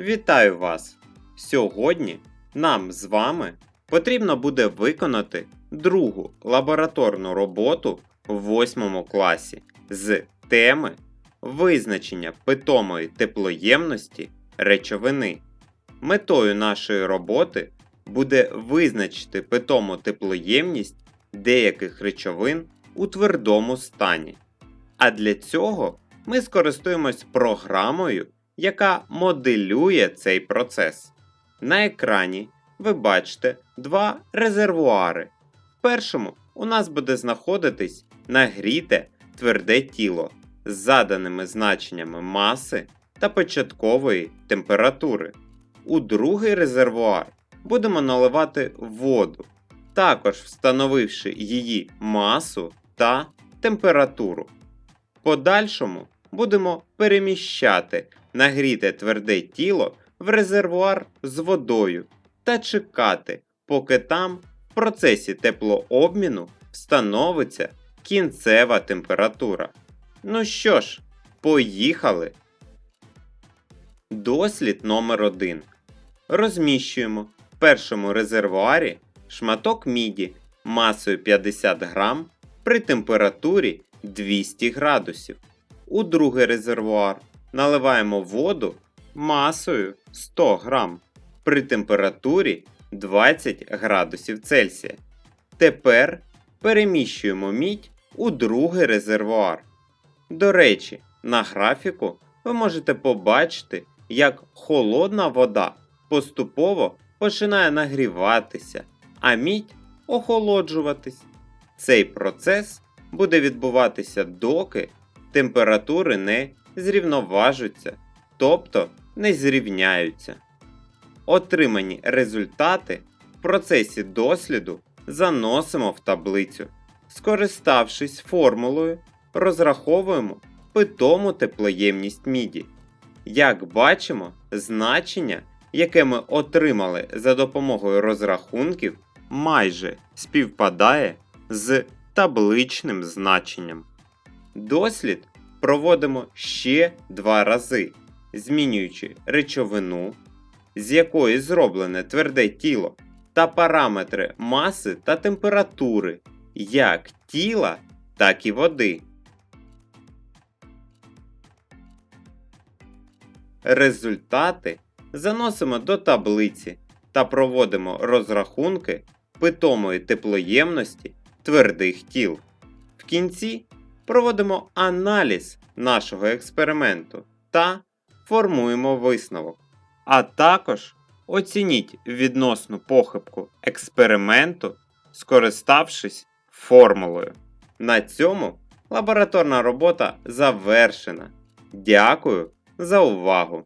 Вітаю вас! Сьогодні нам з вами потрібно буде виконати другу лабораторну роботу в 8 класі з теми визначення питомої теплоємності речовини. Метою нашої роботи буде визначити питому теплоємність деяких речовин у твердому стані. А для цього ми скористуємось програмою, яка моделює цей процес. На екрані ви бачите два резервуари. В першому у нас буде знаходитись нагріте тверде тіло з заданими значеннями маси та початкової температури. У другий резервуар будемо наливати воду, також встановивши її масу та температуру. Подальшому будемо переміщати нагріте тверде тіло в резервуар з водою та чекати, поки там в процесі теплообміну встановиться кінцева температура. Ну що ж, поїхали! Дослід номер 1 Розміщуємо в першому резервуарі шматок міді масою 50 грам при температурі 200 градусів. У другий резервуар наливаємо воду масою 100 грам при температурі 20 градусів Цельсія. Тепер переміщуємо мідь у другий резервуар. До речі, на графіку ви можете побачити, як холодна вода поступово починає нагріватися, а мідь охолоджуватись. Цей процес буде відбуватися доки температури не зрівноважуться, тобто не зрівняються. Отримані результати в процесі досліду заносимо в таблицю. Скориставшись формулою, розраховуємо питому теплоємність міді. Як бачимо, значення, яке ми отримали за допомогою розрахунків, майже співпадає з табличним значенням. Дослід проводимо ще два рази, змінюючи речовину, з якої зроблене тверде тіло, та параметри маси та температури як тіла, так і води. Результати заносимо до таблиці та проводимо розрахунки питомої теплоємності твердих тіл. В кінці проводимо аналіз нашого експерименту та формуємо висновок. А також оцініть відносну похибку експерименту, скориставшись формулою. На цьому лабораторна робота завершена. Дякую за увагу!